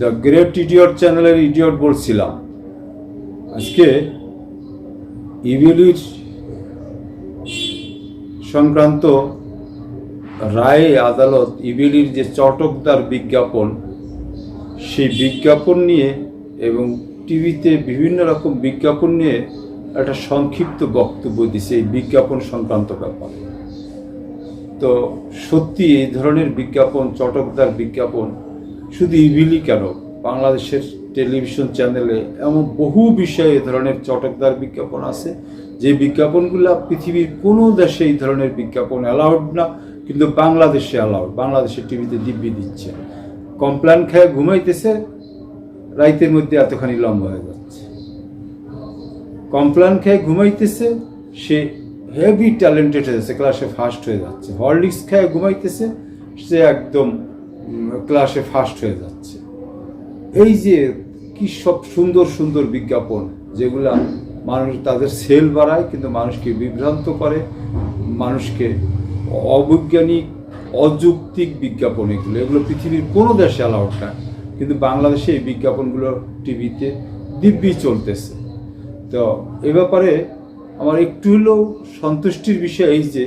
The great idiot চ্যানেলের idiot বলছিলাম। আজকে ইভিলির সংক্রান্ত রায়ে আদালত ইভিলির যে চটকদার বিজ্ঞাপন, সেই বিজ্ঞাপন নিয়ে এবং টিভিতে বিভিন্ন রকম বিজ্ঞাপন নিয়ে একটা সংক্ষিপ্ত বক্তব্য দিছে এই বিজ্ঞাপন সংক্রান্ত ব্যাপারে। তো সত্যি এই ধরনের বিজ্ঞাপন, চটকদার বিজ্ঞাপন শুধু ইভিলি কেন? বাংলাদেশের টেলিভিশন চ্যানেলে এমন বহু বিষয়ে এ ধরনের চটকদার বিজ্ঞাপন আছে। যে বিজ্ঞাপনগুলো পৃথিবীর কোনো দেশে এই ধরনের বিজ্ঞাপন অ্যালাউড না, কিন্তু বাংলাদেশে অ্যালাউড বাংলাদেশের টিভিতে দিব্যি দিচ্ছে। কমপ্লেন খেয়ে ঘুমাইতেছে, রাইতের মধ্যে এতখানি লম্বা হয়ে যাচ্ছে। কমপ্লেন খেয়ে ঘুমাইতেছে, সে হেভি ট্যালেন্টেড হয়ে যাচ্ছে ক্লাসে ফার্স্ট হয়ে যাচ্ছে। হরলিক্স খেয়ে ঘুমাইতেছে, সে একদম ক্লাসে ফার্স্ট হয়ে যাচ্ছে। এই যে কি সব সুন্দর সুন্দর বিজ্ঞাপন, যেগুলা মানুষ, তাদের সেল বাড়ায়, কিন্তু মানুষকে বিভ্রান্ত করে, মানুষকে অবৈজ্ঞানিক, অযৌক্তিক বিজ্ঞাপন এগুলো। এগুলো পৃথিবীর কোনো দেশে অ্যালাউড না, কিন্তু বাংলাদেশে এই বিজ্ঞাপনগুলো টিভিতে দিব্যি চলতেছে। তো এ ব্যাপারে আমার একটু হলেও সন্তুষ্টির বিষয় এই যে,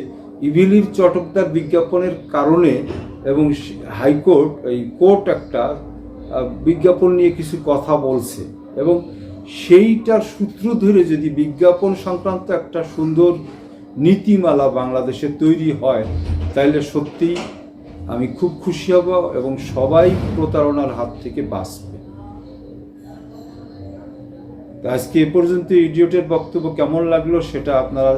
ইভিলির চটকদার বিজ্ঞাপনের কারণে এবং হাইকোর্ট, এই কোর্ট একটা বিজ্ঞাপন নিয়ে কিছু কথা বলছে এবং সেইটার সূত্র ধরে যদি বিজ্ঞাপন সংক্রান্ত একটা সুন্দর নীতিমালা বাংলাদেশে তৈরি হয় তাহলে সত্যিই আমি খুব খুশি হব এবং সবাই প্রতারণার হাত থেকে বাঁচবে। তো আজকে এ পর্যন্ত ইডিওটের বক্তব্য কেমন লাগল সেটা আপনারা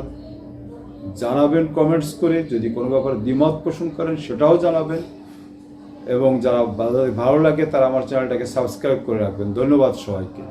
জানাবেন কমেন্টস করে। যদি কোনো ব্যাপারে দ্বিমত পোষণ করেন সেটাও জানাবেন। এবং যারা ভালো লাগে তারা আমার চ্যানেলটাকে সাবস্ক্রাইব করে রাখবেন। ধন্যবাদ সবাইকে।